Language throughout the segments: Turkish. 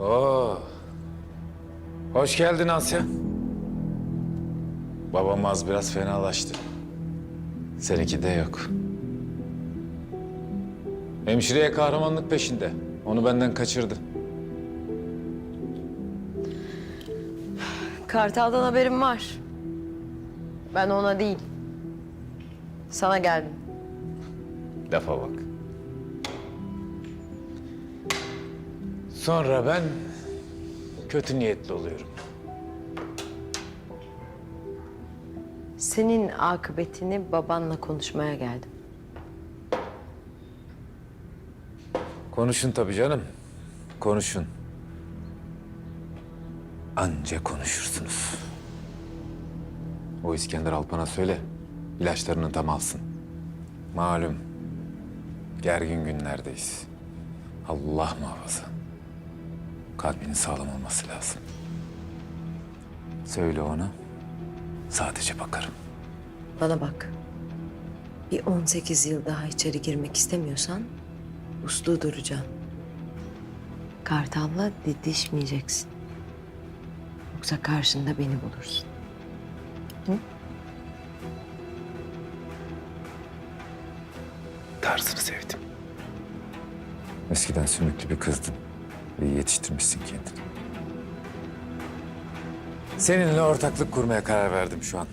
Oo. Hoş geldin Asya. Babam az biraz fenalaştı. Seninki de yok. Hemşireye kahramanlık peşinde. Onu benden kaçırdı. Kartal'dan haberim var. Ben ona değil. Sana geldim. Lafa bak. Sonra ben kötü niyetli oluyorum. Senin akıbetini babanla konuşmaya geldim. Konuşun tabii canım. Konuşun. Anca konuşursunuz. O İskender Alpan'a söyle. ilaçlarını tam alsın. Malum. Gergin günlerdeyiz. Allah muhafaza. Kalbinin sağlam olması lazım. Söyle ona. Sadece bakarım. Bana bak. Bir 18 yıl daha içeri girmek istemiyorsan uslu duracaksın. Kartal'la didişmeyeceksin. Yoksa karşında beni bulursun. Tarzını sevdim. Eskiden sümüklü bir kızdın. İyi yetiştirmişsin kendini. Seninle ortaklık kurmaya karar verdim şu an.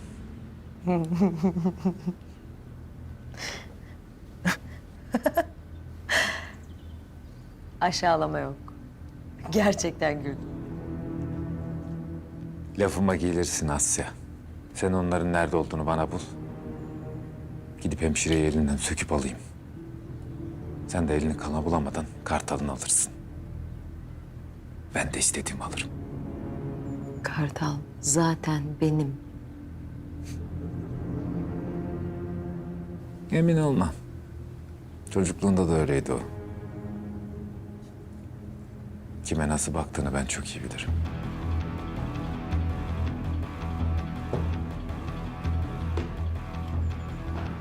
Aşağılama yok. Gerçekten gül. Lafıma gelirsin Asya. Sen onların nerede olduğunu bana bul. Gidip hemşireyi elinden söküp alayım. Sen de elini kana bulamadan kartalını alırsın. Ben de istediğimi alırım. Kartal zaten benim. Emin olma. Çocukluğunda da öyleydi o. Kime nasıl baktığını ben çok iyi bilirim.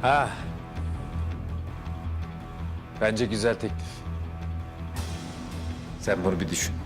Ha. Bence güzel teklif. Sen bunu bir düşün. Düşün.